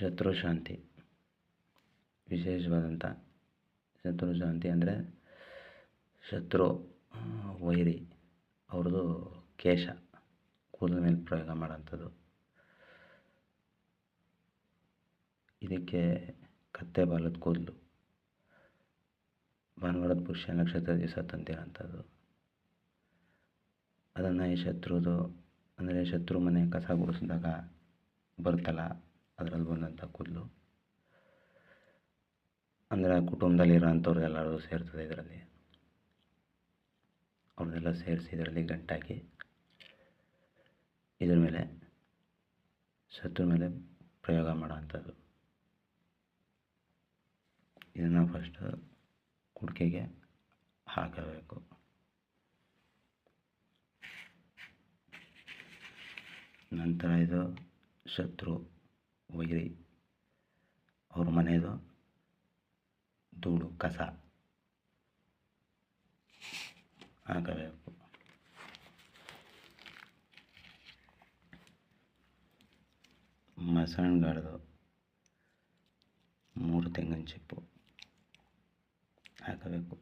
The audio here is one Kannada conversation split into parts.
ಶತ್ರು ಶಾಂತಿ. ವಿಶೇಷವಾದಂಥ ಶತ್ರು ಶಾಂತಿ ಅಂದರೆ ಶತ್ರು ವೈರಿ, ಅವ್ರದ್ದು ಕೇಶ, ಕೂದಲ ಮೇಲೆ ಪ್ರಯೋಗ ಮಾಡೋಂಥದ್ದು ಇದಕ್ಕೆ ಕತ್ತೆ ಬಾಲದ ಕೂದಲು ಭಾನುವಾರದ ಪುಷ್ಯ ನಕ್ಷತ್ರ ದಿವಸ ತಂದಿರೋಂಥದ್ದು ಅದನ್ನು ಈ ಶತ್ರುದು, ಅಂದರೆ ಶತ್ರು ಮನೆ ಕಸ ಗುಡಿಸಿದಾಗ ಬರುತ್ತಲ್ಲ ಅದ್ರಲ್ಲಿ ಬಂದಂಥ ಕೂದಲು. ಅಂದರೆ ಆ ಕುಟುಂಬದಲ್ಲಿ ಇರೋಂಥವ್ರು ಎಲ್ಲರೂ ಸೇರ್ತದೆ ಇದರಲ್ಲಿ. ಅವ್ರನ್ನೆಲ್ಲ ಸೇರಿಸಿ ಇದರಲ್ಲಿ ಗಂಟಾಕಿ ಇದ್ರ ಮೇಲೆ ಶತ್ರು ಮೇಲೆ ಪ್ರಯೋಗ ಮಾಡೋವಂಥದ್ದು. ಇದನ್ನು ಫಸ್ಟ್ ಕುಡಿಕೆಗೆ ಹಾಕಬೇಕು. ನಂತರ ಇದು ಶತ್ರು. ವೈರಿ ಅವ್ರ ಮನೆಯದು ಧೂಳು ಕಸ ಹಾಕಬೇಕು ಮಸಣಗಾಡ್ದು ಮೂರು ತೆಂಗಿನ ಚಿಪ್ಪು ಹಾಕಬೇಕು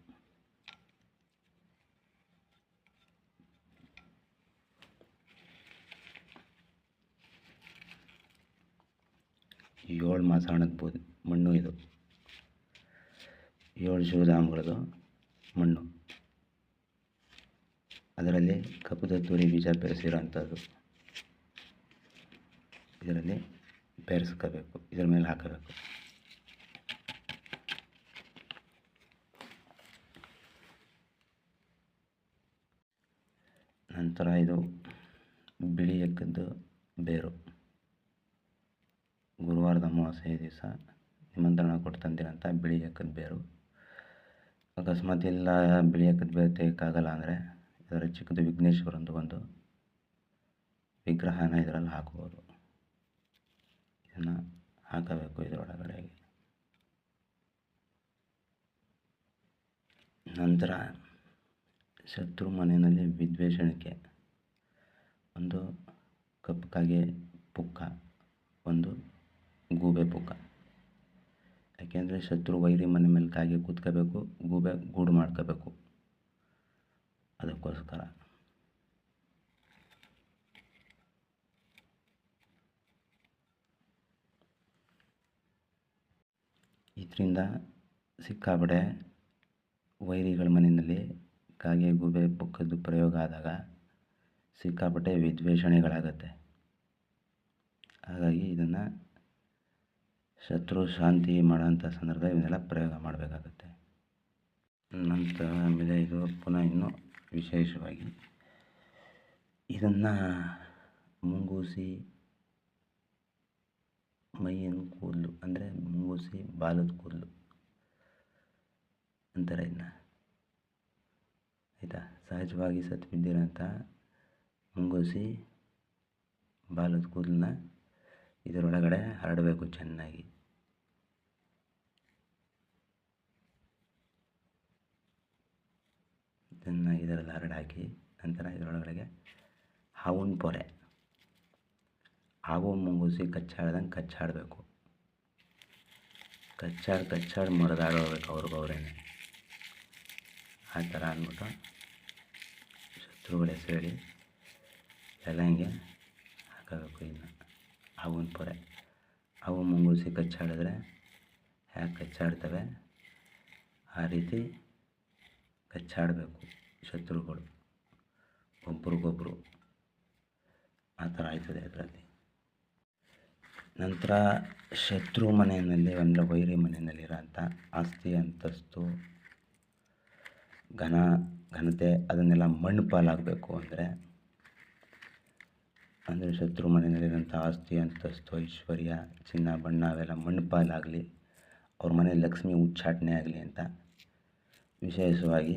ಏಳು ಮಾಸಾಣದ ಬೂದಿ ಮಣ್ಣು ಇದು. ಏಳು ಶಿವಧಾಮಗಳದು ಮಣ್ಣು. ಅದರಲ್ಲಿ ಕಪ್ಪುದತ್ತೂರಿ ಬೀಜ ಬೆರೆಸಿರೋಂಥದ್ದು ಇದರಲ್ಲಿ ಬೆರೆಸ್ಕೋಬೇಕು. ಇದರ ಮೇಲೆ ಹಾಕಬೇಕು. ನಂತರ ಇದು ಬಿಳಿ ಎಕ್ಕದ್ದು ಬೇರು. ಗುರುವಾರದ ಅಮಾವಾಸ್ಯೆ ದಿವಸ ನಿಮಂತ್ರಣ ಕೊಟ್ಟು ತಂದಿರೋಂಥ ಬಿಳಿ ಎಕ್ಕದ ಬೇರು. ಅಕಸ್ಮಾತ್ ಇಲ್ಲ ಬಿಳಿ ಎಕ್ಕದ ಬೇರು ತೆಗಿಯೋಕ್ಕಾಗಲ್ಲ ಅಂದರೆ ಇದರ ಚಿಕ್ಕದು ವಿಘ್ನೇಶ್ವರಂದು ಒಂದು ವಿಗ್ರಹನ ಇದರಲ್ಲಿ ಹಾಕ್ಬೋದು. ಇದನ್ನು ಹಾಕಬೇಕು ಇದರೊಳಗಡೆ ನಂತರ ಶತ್ರು ಮನೆಯಲ್ಲಿ ವಿದ್ವೇಷಣಕ್ಕೆ ಒಂದು ಕಪ್ಪು ಕಾಗೆ ಪುಕ್ಕ, ಒಂದು ಗೂಬೆ ಪುಕ್ಕ ಯಾಕೆಂದರೆ ಶತ್ರು ವೈರಿ ಮನೆ ಮೇಲೆ ಕಾಗೆ ಕೂತ್ಕೋಬೇಕು, ಗೂಬೆ ಗೂಡು ಮಾಡ್ಕೋಬೇಕು. ಅದಕ್ಕೋಸ್ಕರ. ಇದರಿಂದ ಸಿಕ್ಕಾಬಡೆ ವೈರಿಗಳ ಮನೆಯಲ್ಲಿ ಕಾಗೆ ಗೂಬೆ ಪುಕ್ಕದ್ದು ಪ್ರಯೋಗ ಆದಾಗ ಸಿಕ್ಕಾಪಟ್ಟೆ ವಿದ್ವೇಷಣೆಗಳಾಗತ್ತೆ. ಹಾಗಾಗಿ ಇದನ್ನು ಶತ್ರು ಶಾಂತಿ ಮಾಡೋಂಥ ಸಂದರ್ಭದಲ್ಲಿ ಇವನ್ನೆಲ್ಲ ಪ್ರಯೋಗ ಮಾಡಬೇಕಾಗುತ್ತೆ. ನಂತರ ಆಮೇಲೆ ಇದು ಪುನಃ ಇನ್ನೂ ವಿಶೇಷವಾಗಿ ಇದನ್ನು ಮುಂಗೂಸಿ ಮೈಯನ್ನು ಕೂದಲು, ಅಂದರೆ ಮುಂಗೂಸಿ ಬಾಲದ ಕೂದಲು ಅಂತಾರೆ ಇದನ್ನ. ಆಯಿತಾ? ಸಹಜವಾಗಿ ಸತ್ತು ಬಿದ್ದಿರೋಂಥ ಮುಂಗೂಸಿ ಬಾಲದ ಕೂದಲನ್ನ ಇದರೊಳಗಡೆ ಹರಡಬೇಕು ಚೆನ್ನಾಗಿ. ಚೆನ್ನಾಗಿ ಇದರಲ್ಲಿ ಹರಡಾಕಿ ನಂತರ ಇದರೊಳಗಡೆಗೆ ಹಾವಿನ ಪೊರೆ. ಹಾವು ಮುಂಗುಸಿ ಕಚ್ಚಾಡ್ದಂಗೆ ಕಚ್ಚಾಡಬೇಕು. ಕಚ್ಚಾಡಿ ಕಚ್ಚಾಡಿ ಮರದಾಡೋಗ್ಬೇಕು ಅವ್ರಿಗವ್ರೇನೆ ಆ ಥರ ಅಂದ್ಬಿಟ್ಟು ಶತ್ರುಗಳ ಹೆಸರು ಹೇಳಿ ಎಲ್ಲ ಹಿಂಗೆ ಹಾಕಬೇಕು ಇನ್ನು. ಹಾವಿನ ಪೊರೆ. ಹಾವು ಮುಂಗೂಸಿ ಕಚ್ಚಾಡಿದ್ರೆ ಹ್ಯಾಕ್ ಕಚ್ಚಾಡ್ತವೆ. ಆ ರೀತಿ ಕಚ್ಚಾಡಬೇಕು ಶತ್ರುಗಳು. ಒಬ್ರಿಗೊಬ್ರು. ಆ ಥರ ಆಯ್ತದೆ ಅದರಲ್ಲಿ. ನಂತರ ಶತ್ರು ಮನೆಯಲ್ಲಿ ಅಂದರೆ ವೈರಿ ಮನೆಯಲ್ಲಿರೋಂಥ ಆಸ್ತಿ, ಅಂತಸ್ತು, ಘನ, ಘನತೆ ಅದನ್ನೆಲ್ಲ ಮಣ್ಣು ಪಾಲಾಗಬೇಕು ಅಂದರೆ ಅಂದರೆ ಶತ್ರು ಮನೆಯಲ್ಲಿರುವಂಥ ಆಸ್ತಿ, ಅಂತಸ್ತು, ಐಶ್ವರ್ಯ, ಚಿನ್ನ, ಬಣ್ಣ ಅವೆಲ್ಲ ಮಣ್ಣು ಪಾಲಾಗಲಿ ಅವ್ರ ಮನೆ ಲಕ್ಷ್ಮಿ ಉಚ್ಚಾಟನೆ ಆಗಲಿ ಅಂತ ವಿಶೇಷವಾಗಿ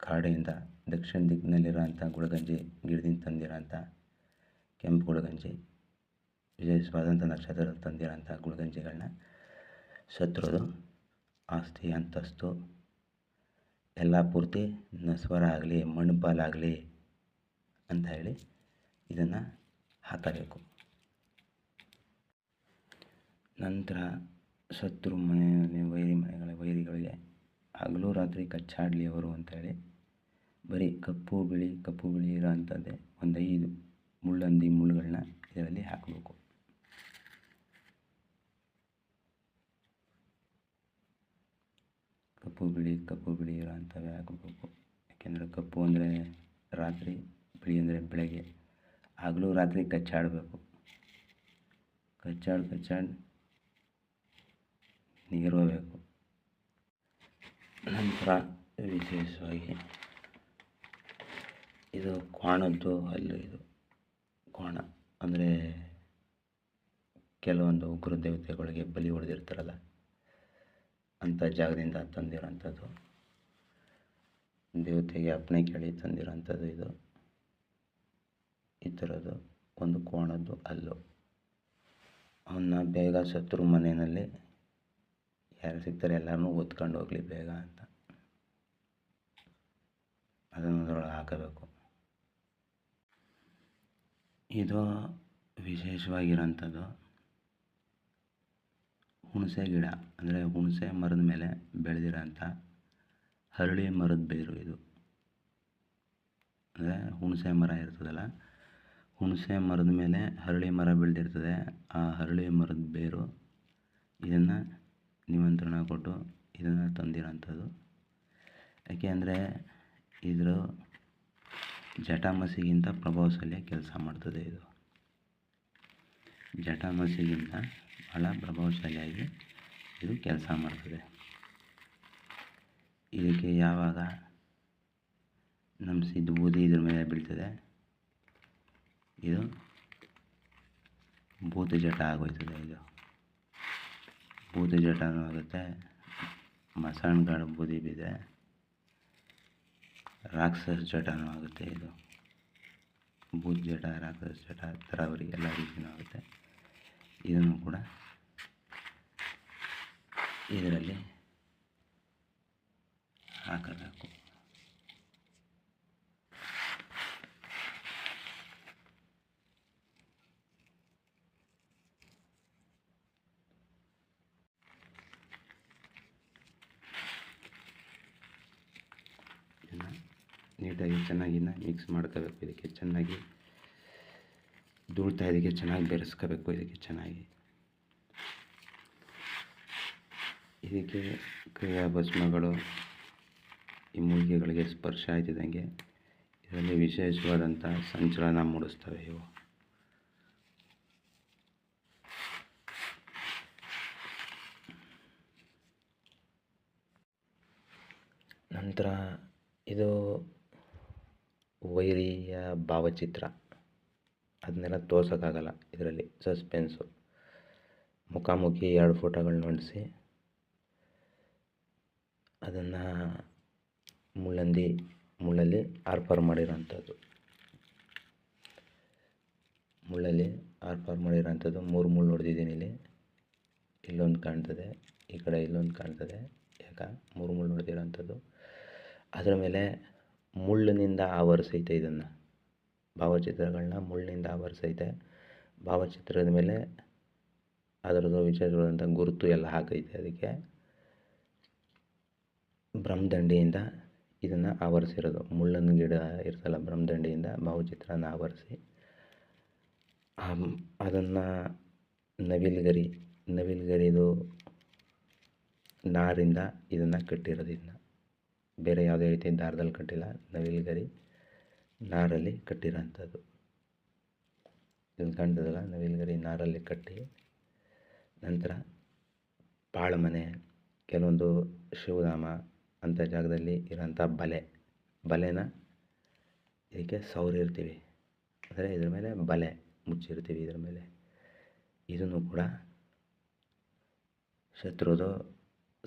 ಕಾಡೆಯಿಂದ ದಕ್ಷಿಣ ದಿಕ್ಕಿನಲ್ಲಿರೋಂಥ ಗುಳಗಂಜಿ ಗಿಡದಿಂದ ತಂದಿರೋಂಥ ಕೆಂಪು ಗುಳಗಂಜಿ ವಿಶೇಷವಾದಂಥ ನಕ್ಷತ್ರದಲ್ಲಿ ತಂದಿರೋಂಥ ಗುಳಗಂಜಿಗಳನ್ನ ಶತ್ರುದು ಆಸ್ತಿ, ಅಂತಸ್ತು ಎಲ್ಲ ಪೂರ್ತಿ ನಸ್ವರ ಆಗಲಿ ಮಣ್ಣು ಪಾಲಾಗಲಿ ಅಂತ ಹೇಳಿ ಇದನ್ನು ಹಾಕಬೇಕು. ನಂತರ ಶತ್ರು ಮನೆಯಲ್ಲಿ, ವೈರಿ ಮನೆಗಳ ವೈರಿಗಳಿಗೆ ಹಗಲು ರಾತ್ರಿ ಕಚ್ಚಾಡಲಿ ಅವರು ಅಂತೇಳಿ ಬರೀ ಕಪ್ಪು ಬಿಳಿ ಕಪ್ಪು ಬಿಳಿ ಇರೋ ಅಂಥದ್ದೇ ಒಂದು ಐದು ಮುಳ್ಳಂದಿ ಮುಳ್ಳುಗಳನ್ನ ಇದರಲ್ಲಿ ಹಾಕಬೇಕು. ಕಪ್ಪು ಬಿಳಿ ಕಪ್ಪು ಬಿಳಿ ಇರೋ ಅಂಥವೇ ಹಾಕಬೇಕು. ಯಾಕೆಂದರೆ ಕಪ್ಪು ಅಂದರೆ ರಾತ್ರಿ, ಬಿಳಿ ಅಂದರೆ ಬೆಳಗ್ಗೆ. ಹಗಲು ರಾತ್ರಿ ಕಚ್ಚಾಡಬೇಕು. ಕಚ್ಚಾಡಿ ಕಚ್ಚಾಡಿ ನೀರೋಬೇಕು ನಂತರ ವಿಶೇಷವಾಗಿ ಇದು ಕ್ವಾಣದ್ದು ಅಲ್ಲಿ ಇದು ಕ್ವಾಣ ಅಂದರೆ ಕೆಲವೊಂದು ಉಗ್ರ ದೇವತೆಗಳಿಗೆ ಬಲಿ ಹೊಡೆದಿರ್ತಾರಲ್ಲ ಅಂಥ ಜಾಗದಿಂದ ತಂದಿರೋಂಥದ್ದು ದೇವತೆಗೆ ಅಪ್ಪಣೆ ಕೇಳಿ ತಂದಿರೋಂಥದ್ದು ಇದು. ಈ ಥರದ್ದು ಒಂದು ಕೋಣದ್ದು ಹಲ್ಲು. ಅವನ್ನ ಬೇಗ ಸತ್ರು ಮನೆಯಲ್ಲಿ ಯಾರು ಸಿಗ್ತಾರೆ ಎಲ್ಲರನ್ನೂ ಒತ್ಕೊಂಡು ಹೋಗಲಿ ಬೇಗ ಅಂತ. ಅದನ್ನು ಅದರೊಳಗೆ ಹಾಕಬೇಕು. ಇದು ವಿಶೇಷವಾಗಿರೋಂಥದ್ದು ಹುಣಸೆ ಗಿಡ, ಅಂದರೆ ಹುಣಸೆ ಮರದ ಮೇಲೆ ಬೆಳೆದಿರೋಂಥ ಹರಳಿ ಮರದ ಬೇರು ಇದು. ಅಂದರೆ ಹುಣಸೆ ಮರ ಇರ್ತದಲ್ಲ ಹುಣಸೆ ಮರದ ಮೇಲೆ ಹರಳಿ ಮರ ಬೆಳೆದಿರ್ತದೆ. ಆ ಹರಳಿ ಮರದ ಬೇರು ಇದನ್ನು ನಿಮಂತ್ರಣ ಕೊಟ್ಟು ಇದನ್ನು ತಂದಿರೋಂಥದ್ದು. ಯಾಕೆ ಅಂದರೆ ಇದರ ಜಟಾಮಸಿಗಿಂತ ಪ್ರಭಾವಶಾಲಿಯ ಕೆಲಸ ಮಾಡ್ತದೆ ಇದು. ಜಟಾಮಸಿಗಿಂತ ಭಾಳ ಪ್ರಭಾವಶಾಲಿಯಾಗಿ ಇದು ಕೆಲಸ ಮಾಡ್ತದೆ. ಇದಕ್ಕೆ ಯಾವಾಗ ನಮ್ಮ ಸಿದ್ದು ಬೂದಿ ಇದ್ರ ಮೇಲೆ ಬೀಳ್ತದೆ. ಇದು ಭೂತ ಜಟ ಆಗೋಯ್ತದೆ ಇದು. ಭೂತ ಜಟನೂ ಆಗುತ್ತೆ. ಮಸಾಣಗಾಡು ಬೂದಿ ಬಿದೆ. ರಾಕ್ಷಸ ಜಟನೂ ಆಗುತ್ತೆ ಇದು. ಭೂತ ಜಟ ರಾಕ್ಷಸ ಜಟ ತರಾವರಿ ಎಲ್ಲ ರೀತಿಯೂ ಆಗುತ್ತೆ. ಇದನ್ನು ಕೂಡ ಇದರಲ್ಲಿ ಹಾಕಬೇಕು ಇದನ್ನು ನೀಟಾಗಿ ಚೆನ್ನಾಗಿ ಮಿಕ್ಸ್ ಮಾಡ್ಕೋಬೇಕು. ಇದಕ್ಕೆ ಚೆನ್ನಾಗಿ ಧೂಳ್ತಾ ಇದಕ್ಕೆ ಚೆನ್ನಾಗಿ ಬೆರೆಸ್ಕೋಬೇಕು. ಇದಕ್ಕೆ ಚೆನ್ನಾಗಿ. ಇದಕ್ಕೆ ಕ್ರಿಯಾ ಭಸ್ಮಗಳು, ಈ ಮೂಲಿಕೆಗಳಿಗೆ ಸ್ಪರ್ಶ ಆಯ್ತಿದ್ದಂಗೆ ಇದರಲ್ಲಿ ವಿಶೇಷವಾದಂಥ ಸಂಚಲನ ಮೂಡಿಸ್ತವೆ ಇವು. ನಂತರ ಇದು ವೈರಿಯ ಭಾವಚಿತ್ರ. ಅದನ್ನೆಲ್ಲ ತೋರ್ಸೋಕ್ಕಾಗಲ್ಲ ಇದರಲ್ಲಿ, ಸಸ್ಪೆನ್ಸು. ಮುಖಾಮುಖಿ ಎರಡು ಫೋಟೋಗಳನ್ನ ಹೊಂದಿಸಿ, ಅದನ್ನು ಮುಳ್ಳಂದಿ ಮುಳ್ಳಲ್ಲಿ ಆರ್ಪಾರ್ ಮಾಡಿರೋಂಥದ್ದು. ಮುಳ್ಳಲ್ಲಿ ಆರ್ಪಾರ್ ಮಾಡಿರೋಂಥದ್ದು, ಮೂರು ಮುಳ್ಳು ಹೊಡೆದಿದ್ದೀನಿ ಇಲ್ಲಿ. ಇಲ್ಲೊಂದು ಕಾಣ್ತದೆ, ಈ ಕಡೆ ಇಲ್ಲೊಂದು ಕಾಣ್ತದೆ, ಯಾಕೆ? ಮೂರು ಮುಳ್ಳು ಹೊಡೆದಿರೋಂಥದ್ದು. ಅದರ ಮೇಲೆ ಮುಳ್ಳಿನಿಂದ ಆವರಿಸೈತೆ ಇದನ್ನು. ಭಾವಚಿತ್ರಗಳನ್ನ ಮುಳ್ಳಿನಿಂದ ಆವರಿಸೈತೆ. ಭಾವಚಿತ್ರದ ಮೇಲೆ ಅದರದ್ದು ವಿಶೇಷವಾದಂಥ ಗುರುತು ಎಲ್ಲ ಹಾಕೈತೆ ಅದಕ್ಕೆ. ಬ್ರಹ್ಮದಂಡೆಯಿಂದ ಇದನ್ನು ಆವರಿಸಿರೋದು. ಮುಳ್ಳಿನ ಗಿಡ ಇರ್ತಲ್ಲ ಬ್ರಹ್ಮದಂಡೆಯಿಂದ ಭಾವಚಿತ್ರನ ಆವರಿಸಿ. ಅದನ್ನು ನವಿಲುಗರಿ, ನವಿಲುಗರಿದು ನಾರಿಂದ ಇದನ್ನು ಕಟ್ಟಿರೋದು ಇದನ್ನ ಬೇರೆ ಯಾವುದೇ ರೀತಿ ದಾರದಲ್ಲಿ ಕಟ್ಟಿಲ್ಲ ನವಿಲುಗರಿ ನಾರಲ್ಲಿ ಕಟ್ಟಿರೋಂಥದ್ದು ಇದನ್ನು ಕಾಣ್ತದಲ್ಲ ನವಿಲುಗರಿ ನಾರಲ್ಲಿ ಕಟ್ಟಿ ನಂತರ ಪಾಳಮನೆ ಕೆಲವೊಂದು ಶಿವಧಾಮ ಅಂಥ ಜಾಗದಲ್ಲಿ ಇರೋಂಥ ಬಲೆ. ಬಲೆನ ಇದಕ್ಕೆ ಸೌರಿರ್ತೀವಿ ಅಂದರೆ ಇದ್ರ ಮೇಲೆ ಬಲೆ ಮುಚ್ಚಿರ್ತೀವಿ ಇದ್ರ ಮೇಲೆ. ಇದನ್ನು ಕೂಡ ಶತ್ರುದು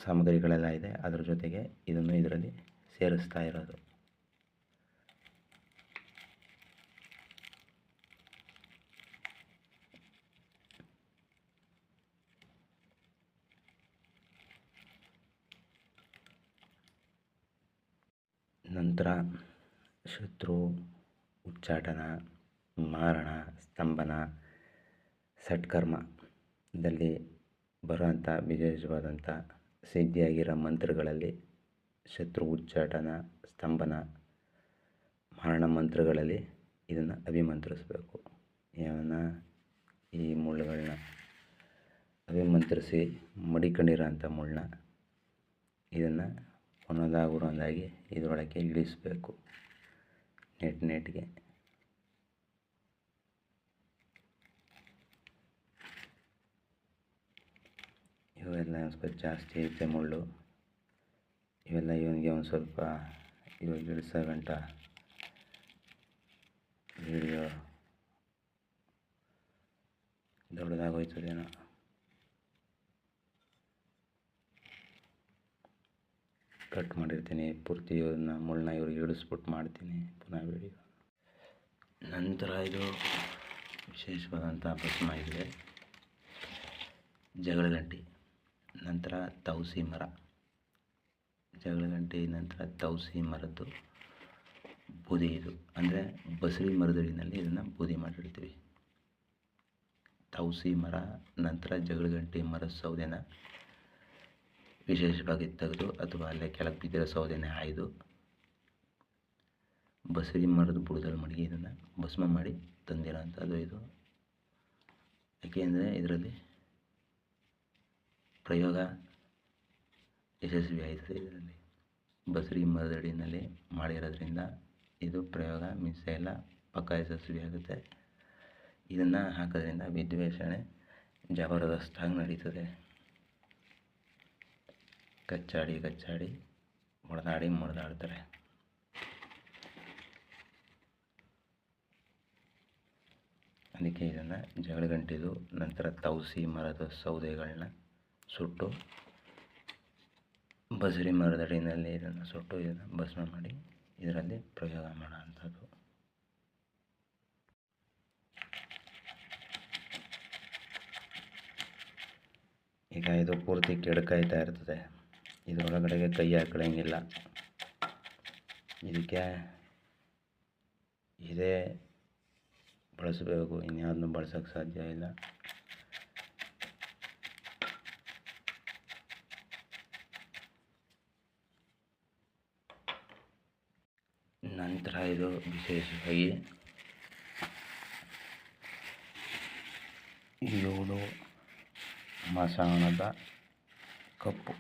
ಸಾಮಗ್ರಿಗಳೆಲ್ಲ ಇದೆ. ಅದರ ಜೊತೆಗೆ ಇದನ್ನು ಇದರಲ್ಲಿ ಸೇರಿಸ್ತಾ ಇರೋದು. ನಂತರ ಶತ್ರು, ಉಚ್ಚಾಟನ, ಮಾರಣ, ಸ್ತಂಭನ ಸಟ್ಕರ್ಮದಲ್ಲಿ ಬರುವಂಥ ವಿಶೇಷವಾದಂಥ ಸಿದ್ಧಿಯಾಗಿರೋ ಮಂತ್ರಗಳಲ್ಲಿ ಶತ್ರು ಉಚ್ಚಾಟನ, ಸ್ತಂಭನ, ಮರಣ ಮಂತ್ರಗಳಲ್ಲಿ ಇದನ್ನು ಅಭಿಮಂತ್ರಿಸಬೇಕು. ಯಾವನ್ನ? ಈ ಮುಳ್ಳುಗಳನ್ನ ಅಭಿಮಂತ್ರಿಸಿ ಮಡಿಕೊಂಡಿರೋಂಥ ಮುಳ್ಳನ್ನ ಇದನ್ನು ಒಂದೊಂದಾಗಿ ಒಂದೊಂದಾಗಿ ಇದರೊಳಗೆ ಇಳಿಸ್ಬೇಕು. ನೆಟ್ ನೆಟ್ಗೆ ಇವೆಲ್ಲ ಸ್ವಲ್ಪ ಜಾಸ್ತಿ ಐತೆ ಮುಳ್ಳು. ಇವೆಲ್ಲ ಇವನಿಗೆ ಒಂದು ಸ್ವಲ್ಪ ಇವಾಗ ಇಳಿಸೋ ಗಂಟ. ವಿಡಿಯೋ ದೊಡ್ಡದಾಗೋಯ್ತದೇನೋ ಕಟ್ ಮಾಡಿರ್ತೀನಿ, ಪೂರ್ತಿ ಇವ್ರನ್ನ ಮುಳ್ಳನ್ನ ಇವ್ರಿಗೆ ಇಳಿಸ್ಬಿಟ್ಟು ಮಾಡ್ತೀನಿ ಪುನಃ ವಿಡಿಯೋ. ನಂತರ ಇದು ವಿಶೇಷವಾದಂಥ ಭಸ್ಮ ಇದೆ. ಜಗಳಗಂಟಿ. ನಂತರ ತೌಸಿ ಮರ. ಜಗಳಗಂಟೆ ನಂತರ ತೌಸಿ ಮರದ್ದು ಬೂದಿ ಇದು. ಅಂದರೆ ಬಸಳಿ ಮರದಡಿನಲ್ಲಿ ಇದನ್ನು ಬೂದಿ ಮಾಡಿರ್ತೀವಿ. ತೌಸಿ ಮರ, ನಂತರ ಜಗಳಗಂಟೆ ಮರದ ಸೌದೆನ ವಿಶೇಷವಾಗಿ ತೆಗೆದು ಅಥವಾ ಅಲ್ಲೇ ಕೆಳಗೆ ಬಿದ್ದಿರೋ ಸೌದೆನೇ ಆಯ್ದು ಬಸಳಿ ಮರದ ಬುಡದಲ್ಲಿ ಮಡಗಿ ಇದನ್ನು ಭಸ್ಮ ಮಾಡಿ ತಂದಿರೋಂಥದ್ದು ಇದು. ಯಾಕೆಂದರೆ ಇದರಲ್ಲಿ ಪ್ರಯೋಗ ಯಶಸ್ವಿಯಾಯಿತು ಇದರಲ್ಲಿ ಬಸರಿ ಮರದಡಿನಲ್ಲಿ ಮಾಡಿರೋದ್ರಿಂದ ಇದು ಪ್ರಯೋಗ, ಮಿಸ್ ಎಲ್ಲ ಪಕ್ಕ ಯಶಸ್ವಿಯಾಗುತ್ತೆ ಇದನ್ನು ಹಾಕೋದ್ರಿಂದ ವಿದ್ವೇಷಣೆ ಜಬರ್ದಸ್ತಾಗಿ ನಡೀತದೆ. ಕಚ್ಚಾಡಿ ಕಚ್ಚಾಡಿ ಹೊಡೆದಾಡಿ ಮುರಿದಾಡ್ತಾರೆ ಅದಕ್ಕೆ ಇದನ್ನು ಜಗಳಗಂಟಿದು ನಂತರ ತೌಸಿ ಮರದ ಸೌದೆಗಳನ್ನ ಸುಟ್ಟು ಬಸರಿ ಮರದ ಅಡಿನಲ್ಲಿ ಇದನ್ನು ಸುಟ್ಟು ಇದನ್ನು ಭಸ್ಮ ಮಾಡಿ ಇದರಲ್ಲಿ ಪ್ರಯೋಗ ಮಾಡೋವಂಥದ್ದು. ಈಗ ಇದು ಪೂರ್ತಿ ಕೆಡಕಾಯ್ತಾ ಇರ್ತದೆ. ಇದರೊಳಗಡೆಗೆ ಕೈ ಹಾಕೊಳ್ಳಂಗಿಲ್ಲ ಇದಕ್ಕೆ ಇದೇ ಬಳಸಬೇಕು. ಇನ್ಯಾವುದನ್ನು ಬಳಸೋಕ್ಕೆ ಸಾಧ್ಯ ಇಲ್ಲ. ನಂತರ ಇದು ವಿಶೇಷವಾಗಿ ಏಳು ಮಸಾಣದ ಕಪ್ಪು.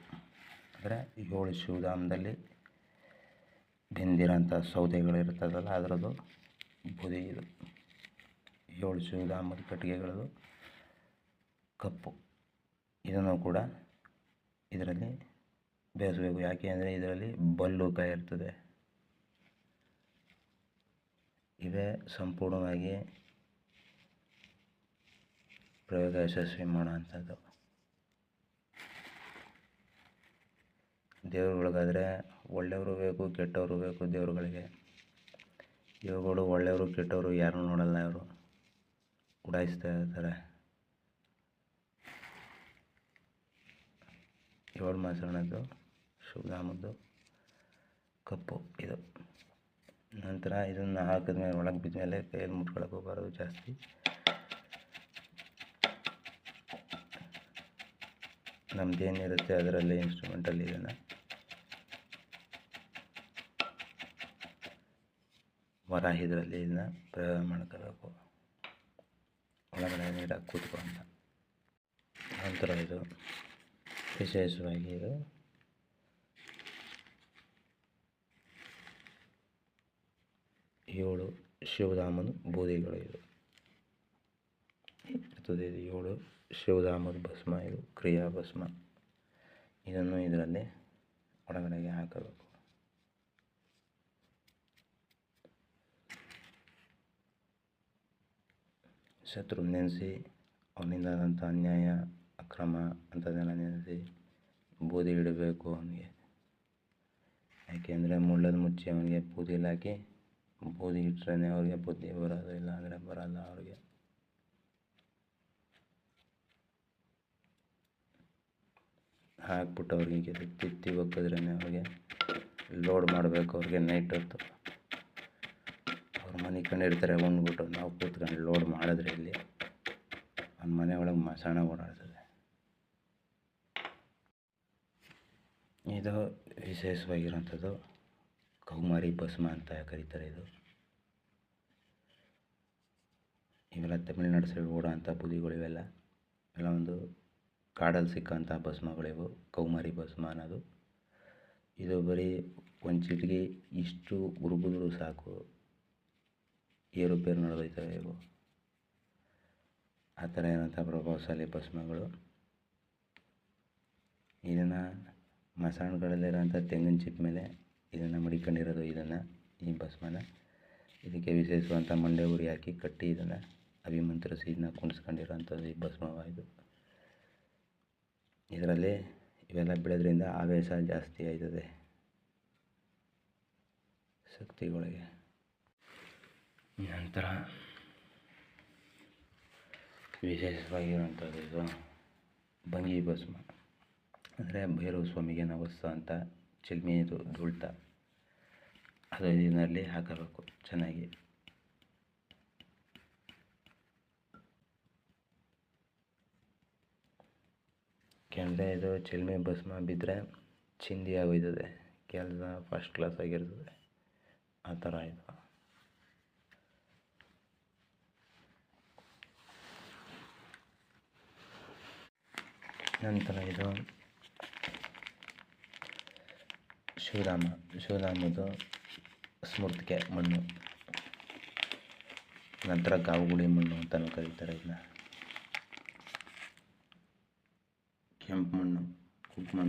ಅಂದರೆ ಏಳು ಶಿವಧಾಮದಲ್ಲಿ ಬೆಂದಿರೋಂಥ ಸೌದೆಗಳಿರ್ತದಲ್ಲ ಅದರದ್ದು ಬುದಿ ಇದು. ಏಳು ಶಿವಧಾಮದ ಕಟ್ಟಿಗೆಗಳದು ಕಪ್ಪು. ಇದನ್ನು ಕೂಡ ಇದರಲ್ಲಿ ಬೇಯಿಸಬೇಕು ಯಾಕೆ ಅಂದರೆ ಇದರಲ್ಲಿ ಬಲ್ಲೂಕ ಇರ್ತದೆ. ಇವೇ ಸಂಪೂರ್ಣವಾಗಿ ಪ್ರಯೋಗ ಯಶಸ್ವಿ ಮಾಡೋವಂಥದ್ದು ದೇವ್ರುಗಳಿಗಾದರೆ ಒಳ್ಳೆಯವರು ಬೇಕು, ಕೆಟ್ಟವರು ಬೇಕು ದೇವರುಗಳಿಗೆ. ಇವುಗಳು ಒಳ್ಳೆಯವರು, ಕೆಟ್ಟವರು ಯಾರೂ ನೋಡಲ್ಲ ಇವರು. ಉಡಾಯಿಸ್ತಾ ಇರ್ತಾರೆ. ಏಳು ಮಾಸಣದ್ದು ಶಿವಧಾಮದ್ದು ಕಪ್ಪು ಇದು. ನಂತರ ಇದನ್ನು ಹಾಕಿದ್ಮೇಲೆ ಒಳಗೆ ಬಿದ್ಮೇಲೆ ಕೈಯಲ್ಲಿ ಮುಟ್ಕೊಳಕ್ಕೆ ಹೋಗಬಾರ್ದು ಜಾಸ್ತಿ. ನಮ್ಮದೇನಿರುತ್ತೆ ಅದರಲ್ಲಿ ಇನ್ಸ್ಟ್ರೂಮೆಂಟಲ್ಲಿ ಇದನ್ನು. ಇದರಲ್ಲಿ ಇದನ್ನ ಪ್ರಯೋಗ ಮಾಡ್ಕೋಬೇಕು. ಒಳಗಡೆ ನೀರಾಗಿ ಕೂತ್ಕೊಂಡ ನಂತರ ಇದು ವಿಶೇಷವಾಗಿ ಇದು ಏಳು ಶಿವರಾಮನ ಬೂದಿಗಳು ಇದು ಇರ್ತದೆ ಇದು ಏಳು ಶಿವಧಾಮದ ಭಸ್ಮ, ಇದು ಕ್ರಿಯಾ ಭಸ್ಮ. ಇದನ್ನು ಇದರಲ್ಲಿ ಒಳಗಡೆಗೆ ಹಾಕಬೇಕು. ಶತ್ರು ನೆನೆಸಿ ಅವನಿಂದಾದಂಥ ಅನ್ಯಾಯ, ಅಕ್ರಮ ಅಂಥದ್ದೆಲ್ಲ ನೆನೆಸಿ ಬೂದಿ ಇಡಬೇಕು ಅವನಿಗೆ. ಯಾಕೆಂದರೆ ಮುಳ್ಳದ ಮುಚ್ಚಿ ಅವನಿಗೆ ಬೂದಿಲಿ ಬೂದಿ ಇಟ್ಟರೆ ಅವ್ರಿಗೆ ಬುದ್ಧಿ ಬರೋದು ಇಲ್ಲ ಅಂದರೆ ಬರಲ್ಲ ಅವ್ರಿಗೆ. ಹಾಕ್ಬಿಟ್ಟು ಅವ್ರಿಗೆ ತಿತ್ತಿ ಒಕ್ಕಿದ್ರೇ ಅವ್ರಿಗೆ ಲೋಡ್ ಮಾಡಬೇಕು ಅವ್ರಿಗೆ ನೈಟ್ ಹೊತ್ತು. ಅವ್ರು ಮನೆ ಕಂಡಿರ್ತಾರೆ ಉಂಡ್ಬಿಟ್ಟು ನಾವು ಕೂತ್ಕೊಂಡು ಲೋಡ್ ಮಾಡಿದ್ರೆ ಇಲ್ಲಿ ಅವ್ನ ಮನೆ ಒಳಗೆ ಮಸಾಣ ಓಡಾಡ್ತದೆ. ಇದು ವಿಶೇಷವಾಗಿರೋಂಥದ್ದು ಕೌಮಾರಿ ಭಸ್ಮ ಅಂತ ಕರೀತಾರೆ ಇದು. ಇವೆಲ್ಲ ತಮಿಳುನಾಡು ಸೈಡ್ ಓಡೋ ಅಂಥ ಬುದಿಗಳಿವೆಲ್ಲ ಎಲ್ಲ ಒಂದು ಕಾಡಲ್ಲಿ ಸಿಕ್ಕಂಥ ಭಸ್ಮಗಳಿವು, ಕೌಮಾರಿ ಭಸ್ಮ ಅನ್ನೋದು. ಇದು ಬರೀ ಒಂದು ಚಿಟಿಗೆ ಇಷ್ಟು ಉರುಗಿದ್ರು ಸಾಕು. ಏರುಪೇರು ನಡೆದೋಯ್ತವೆ ಇವು. ಆ ಥರ ಇರೋಂಥ ಪ್ರಭಾವಶಾಲಿ ಭಸ್ಮಗಳು. ಇದನ್ನು ಮಸಾಣಗಳಲ್ಲಿರೋಂಥ ತೆಂಗಿನ ಚಿಪ್ ಮೇಲೆ ಇದನ್ನು ಮಡಿಕೊಂಡಿರೋದು ಇದನ್ನು, ಈ ಭಸ್ಮನ. ಇದಕ್ಕೆ ವಿಶೇಷವಾದಂಥ ಮಂಡೆ ಉರಿ ಹಾಕಿ ಕಟ್ಟಿ ಇದನ್ನು ಅಭಿಮಂತ್ರಿಸಿ ಇದನ್ನ ಕುಣಿಸ್ಕೊಂಡಿರೋವಂಥದ್ದು ಈ ಭಸ್ಮವ ಇದು ಇದರಲ್ಲಿ ಇವೆಲ್ಲ ಬೆಳೆದ್ರಿಂದ ಆವೇಶ ಜಾಸ್ತಿ ಆಯ್ತದೆ. ಶಕ್ತಿಗಳಿಗೆ. ನಂತರ ವಿಶೇಷವಾಗಿರುವಂಥದ್ದು ಇದು ಭಂಗಿ ಭಸ್ಮ. ಅಂದರೆ ಭೈರವ ಸ್ವಾಮಿಗೆ ನವಸ್ಸ ಅಂತ ಚಿಲ್ಮೆದು ಧೂಳ್ತ ಅದು ಇದರಲ್ಲಿ ಹಾಕಬೇಕು ಚೆನ್ನಾಗಿ. ಕೆಳಗಡೆ ಇದು ಚಿಲ್ಮೆ ಭಸ್ಮ ಬಿದ್ದರೆ ಚಿಂದಿ ಆಗೋಯ್ತದೆ ಕೆಲಸ ಫಸ್ಟ್ ಕ್ಲಾಸ್ ಆಗಿರ್ತದೆ. ಆ ಥರ ಇದು. ನಂತರ ಇದು ಶಿವರಾಮ ಶಿವರಾಮದು ಸ್ಮೃತಿಗೆ ಮಣ್ಣು. ನಂತರ ಗಾವುಗುಳಿ ಮಣ್ಣು ಅಂತಲೂ ಕರೀತಾರೆ ಇದನ್ನ ಕೆಂಪು ಮಣ್ಣು ಕುಂಕುಮ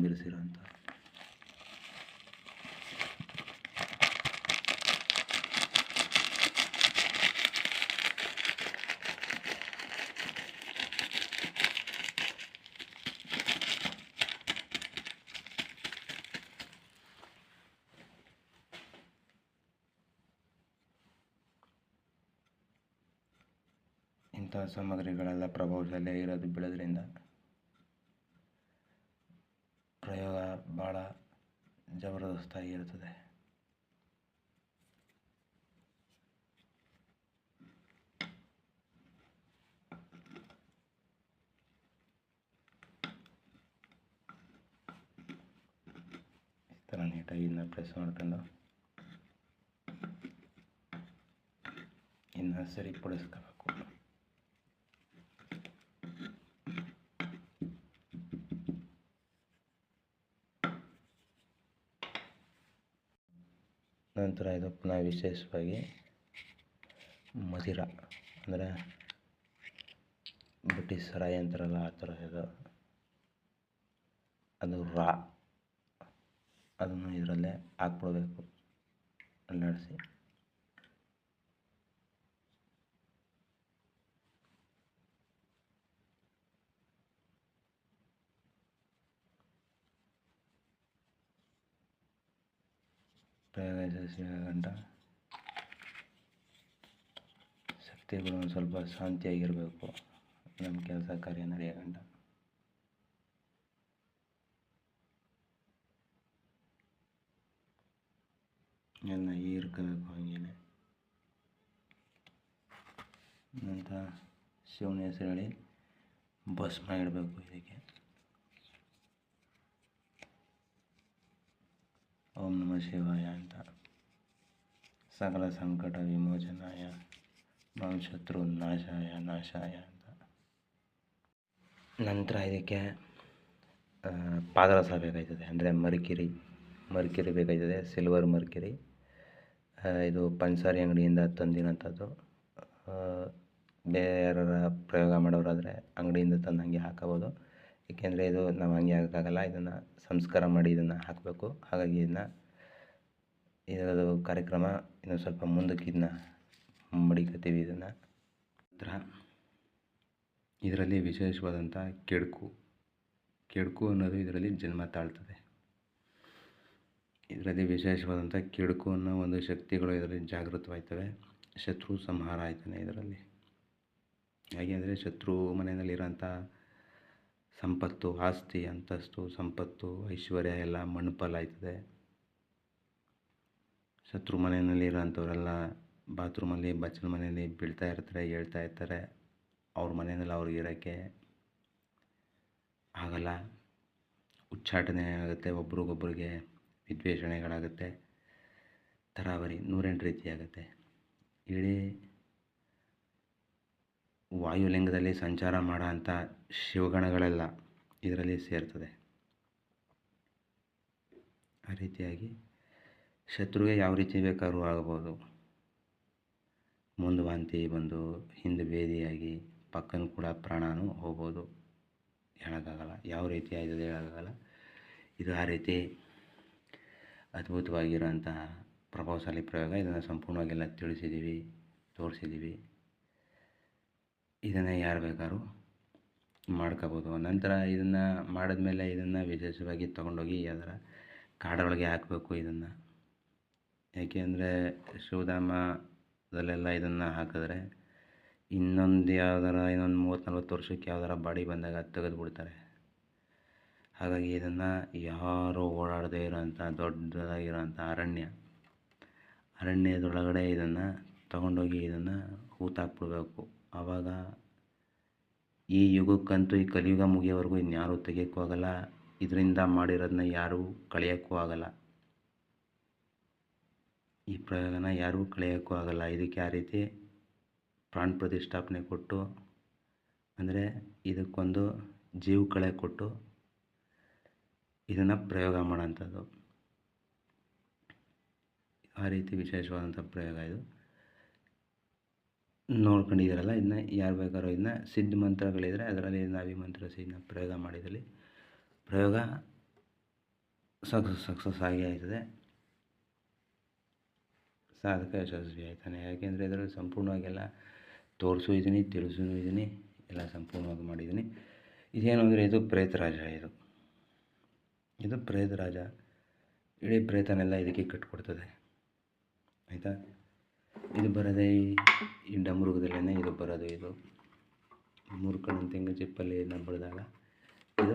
ಬಿರಿಸಿರೋಂಥ ಪ್ರಭಾವಶಾಲಿ ಇರೋದು ಬೆಳೆದ್ರಿಂದ ಪ್ರಯೋಗ ಭಾಳ ಜಬರ್ದಸ್ತಾಗಿರುತ್ತದೆ. ಈ ಥರ ನೀಟಾಗಿ ಇನ್ನು ಪ್ರೆಸ್ ಮಾಡ್ಕೊಂಡು ಇನ್ನು ಸರಿಪಡಿಸ್ಕೋಬೇಕು ನಂತರ ಪುನಃ ವಿಶೇಷವಾಗಿ ಮದಿರ, ಅಂದರೆ ಬ್ರಿಟಿಷ್ ಸರಾಯಿ ಅಂತಾರಲ್ಲ, ಆ ಥರ ಇದು. ಅದು ರಾ, ಅದನ್ನು ಇದರಲ್ಲೇ ಹಾಕ್ಬಿಡ್ಬೇಕು. ಅಲ್ಲಾಡಿಸಿ ಯಶಸ್ವಿ ಗಂಟ ಶಕ್ತಿಗಳು ಒಂದು ಸ್ವಲ್ಪ ಶಾಂತಿಯಾಗಿರಬೇಕು. ನಮ್ಮ ಕೆಲಸ ಕಾರ್ಯ ನಡೆಯೋ ಗಂಟ ಎಲ್ಲ ಹೀರ್ಕೋಬೇಕು ಹಂಗೇನೆ. ನಂತರ ಶಿವನ ಹೆಸರು ಹೇಳಿ ಭಸ್ಮ ಇಡಬೇಕು ಇದಕ್ಕೆ. ಓಂ ನಮ ಶಿವಾಯ ಅಂತ. ಸಕಲ ಸಂಕಟ ವಿಮೋಚನಾಯ ಶತ್ರು ನಾಶಾಯ ನಾಶಾಯ ಅಂತ. ನಂತರ ಇದಕ್ಕೆ ಪಾದರಸ ಬೇಕಾಯ್ತದೆ. ಅಂದರೆ ಮರ್ಕಿರಿ ಮರ್ಕಿರಿ ಬೇಕಾಯ್ತದೆ ಸಿಲ್ವರ್ ಮರ್ಕಿರಿ. ಇದು ಪಂಚಾರಿ ಅಂಗಡಿಯಿಂದ ತಂದಿನಂಥದ್ದು. ಬೇರೆಯವರ ಪ್ರಯೋಗ ಮಾಡೋರಾದರೆ ಅಂಗಡಿಯಿಂದ ತಂದು ಹಂಗೆ ಹಾಕೋಬೋದು. ಏಕೆಂದರೆ ಇದು ನಾವು ಹಂಗೆ ಹಾಕೋಕ್ಕಾಗಲ್ಲ ಇದನ್ನು ಸಂಸ್ಕಾರ ಮಾಡಿ ಇದನ್ನು ಹಾಕಬೇಕು. ಹಾಗಾಗಿ ಇದನ್ನ ಇದರದು ಕಾರ್ಯಕ್ರಮ ಇನ್ನು ಸ್ವಲ್ಪ ಮುಂದಕ್ಕೆ ಇದನ್ನ ಮಡಿಕತ್ತೀವಿ ಇದನ್ನು. ನಂತರ ಇದರಲ್ಲಿ ವಿಶೇಷವಾದಂಥ ಕೆಡುಕು. ಕೆಡುಕು ಅನ್ನೋದು ಇದರಲ್ಲಿ ಜನ್ಮ ತಾಳ್ತದೆ. ಇದರಲ್ಲಿ ವಿಶೇಷವಾದಂಥ ಕೆಡುಕು ಅನ್ನೋ ಒಂದು ಶಕ್ತಿಗಳು ಇದರಲ್ಲಿ ಜಾಗೃತವಾಯ್ತವೆ. ಶತ್ರು ಸಂಹಾರ ಆಯ್ತಾನೆ ಇದರಲ್ಲಿ. ಹೇಗೆ ಅಂದರೆ ಶತ್ರು ಮನೆಯಲ್ಲಿರೋಂಥ ಸಂಪತ್ತು, ಆಸ್ತಿ, ಅಂತಸ್ತು, ಸಂಪತ್ತು, ಐಶ್ವರ್ಯ ಎಲ್ಲ ಮಣ್ಣುಪಾಲಾಯ್ತದೆ ಶತ್ರು ಮನೆಯಲ್ಲಿ ಇರೋಂಥವರೆಲ್ಲ ಬಾತ್ರೂಮಲ್ಲಿ ಬಚ್ಚಲ ಮನೆಯಲ್ಲಿ ಬೀಳ್ತಾ ಇರ್ತಾರೆ, ಹೇಳ್ತಾ ಇರ್ತಾರೆ. ಅವ್ರ ಮನೆಯಲ್ಲಿ ಅವ್ರಿಗೆ ಇರೋಕ್ಕೆ ಆಗಲ್ಲ. ಉಚ್ಚಾಟನೆ ಆಗುತ್ತೆ, ಒಬ್ರಿಗೊಬ್ರಿಗೆ ವಿದ್ವೇಷಣೆಗಳಾಗುತ್ತೆ. ತರಾವರಿ, ನೂರೆಂಟು ರೀತಿ ಆಗುತ್ತೆ ಇಡೀ ವಾಯುಲಿಂಗದಲ್ಲಿ ಸಂಚಾರ ಮಾಡೋ ಅಂಥ ಶಿವಗಣಗಳೆಲ್ಲ ಇದರಲ್ಲಿ ಸೇರ್ತದೆ. ಆ ರೀತಿಯಾಗಿ ಶತ್ರುಗೆ ಯಾವ ರೀತಿ ಬೇಕಾದ್ರೂ ಆಗ್ಬೋದು ಮುಂದೆ ವಾಂತಿ ಬಂದು ಹಿಂದೆ ಭೇದಿಯಾಗಿ ಪಕ್ಕನೂ ಕೂಡ ಪ್ರಾಣನೂ ಹೋಗ್ಬೋದು. ಹೇಳೋಕ್ಕಾಗಲ್ಲ. ಯಾವ ರೀತಿ ಆಯ್ತದೆ ಹೇಳೋಕ್ಕಾಗಲ್ಲ. ಇದು ಆ ರೀತಿ ಅದ್ಭುತವಾಗಿರುವಂತಹ ಪ್ರಭಾವಶಾಲಿ ಪ್ರಯೋಗ. ಇದನ್ನು ಸಂಪೂರ್ಣವಾಗೆಲ್ಲ ತಿಳಿಸಿದ್ದೀವಿ, ತೋರಿಸಿದ್ದೀವಿ. ಇದನ್ನು ಯಾರು ಬೇಕಾದ್ರೂ ಮಾಡ್ಕೋಬೋದು. ನಂತರ ಇದನ್ನು ಮಾಡಿದ್ಮೇಲೆ ಇದನ್ನು ವಿಶೇಷವಾಗಿ ತೊಗೊಂಡೋಗಿ ಅದರ ಕಾಡೊಳಗೆ ಹಾಕಬೇಕು ಇದನ್ನು. ಯಾಕೆ ಅಂದರೆ ಶಿವಧಾಮದಲ್ಲೆಲ್ಲ ಇದನ್ನು ಹಾಕಿದ್ರೆ ಇನ್ನೊಂದು ಯಾವ್ದಾರ, ಇನ್ನೊಂದು ಮೂವತ್ತು ನಲ್ವತ್ತು ವರ್ಷಕ್ಕೆ ಯಾವ್ದಾರ ಬಾಡಿ ಬಂದಾಗ ಅದು ತೆಗೆದು ಬಿಡ್ತಾರೆ ಹಾಗಾಗಿ ಇದನ್ನು ಯಾರೂ ಓಡಾಡದೇ ಇರೋಂಥ, ದೊಡ್ಡದಾಗಿರೋಂಥ ಅರಣ್ಯ, ಅರಣ್ಯದೊಳಗಡೆ ಇದನ್ನು ತಗೊಂಡೋಗಿ ಇದನ್ನು ಹೂತಾಕ್ಬಿಡ್ಬೇಕು ಆವಾಗ ಈ ಯುಗಕ್ಕಂತೂ, ಈ ಕಲಿಯುಗ ಮುಗಿಯೋವರೆಗೂ ಇನ್ಯಾರೂ ತೆಗಿಯೋಕ್ಕೂ ಆಗೋಲ್ಲ. ಇದರಿಂದ ಮಾಡಿರೋದನ್ನ ಯಾರೂ ಕಳೆಯೋಕ್ಕೂ ಆಗಲ್ಲ. ಈ ಪ್ರಯೋಗನ ಯಾರಿಗೂ ಕಳೆಯೋಕ್ಕೂ ಆಗಲ್ಲ. ಇದಕ್ಕೆ ಆ ರೀತಿ ಪ್ರಾಣ ಪ್ರತಿಷ್ಠಾಪನೆ ಕೊಟ್ಟು, ಅಂದರೆ ಇದಕ್ಕೊಂದು ಜೀವ ಕಳೆ ಕೊಟ್ಟು ಇದನ್ನು ಪ್ರಯೋಗ ಮಾಡೋಂಥದ್ದು ಆ ರೀತಿ ವಿಶೇಷವಾದಂಥ ಪ್ರಯೋಗ ಇದು. ನೋಡ್ಕೊಂಡಿದ್ದೀರಲ್ಲ ಇದನ್ನ ಯಾರು ಬೇಕಾದ್ರೂ ಇದನ್ನ ಸಿದ್ಧ ಮಂತ್ರಗಳಿದ್ರೆ ಅದರಲ್ಲಿ ಇದನ್ನ ಅಭಿಮಂತ್ರಿಸಿ ಇದನ್ನ ಪ್ರಯೋಗ ಮಾಡಿದಲ್ಲಿ ಪ್ರಯೋಗ ಸಕ್ಸಸ್ ಸಕ್ಸಸ್ ಆಗಿ ಆಯ್ತದೆ. ಸಾಧಕ ಯಶಸ್ವಿ ಆಯ್ತಾನೆ ಯಾಕೆಂದರೆ ಇದರಲ್ಲಿ ಸಂಪೂರ್ಣವಾಗಿ ಎಲ್ಲ ತೋರಿಸೂ ಇದ್ದೀನಿ ತಿಳಿಸೂ ಇದ್ದೀನಿ ಎಲ್ಲ ಸಂಪೂರ್ಣವಾಗಿ ಮಾಡಿದ್ದೀನಿ ಇದೇನು ಅಂದರೆ ಇದು ಪ್ರೇತರಾಜ ಇದು. ಇದು ಪ್ರೇತರಾಜ ಇಡೀ ಪ್ರೇತನೆಲ್ಲ ಇದಕ್ಕೆ ಕಟ್ಕೊಡ್ತದೆ ಆಯಿತಾ? ಇದು ಬರೋದೇ ಈ ಡಮರುಗದಲ್ಲೇ ಇದು ಬರೋದು ಇದು. ಮೂರು ಕಣ್ಣು ತೆಂಗು ಚಿಪ್ಪಲ್ಲಿ ಇದನ್ನ ಬಡಿದಾಗ ಇದು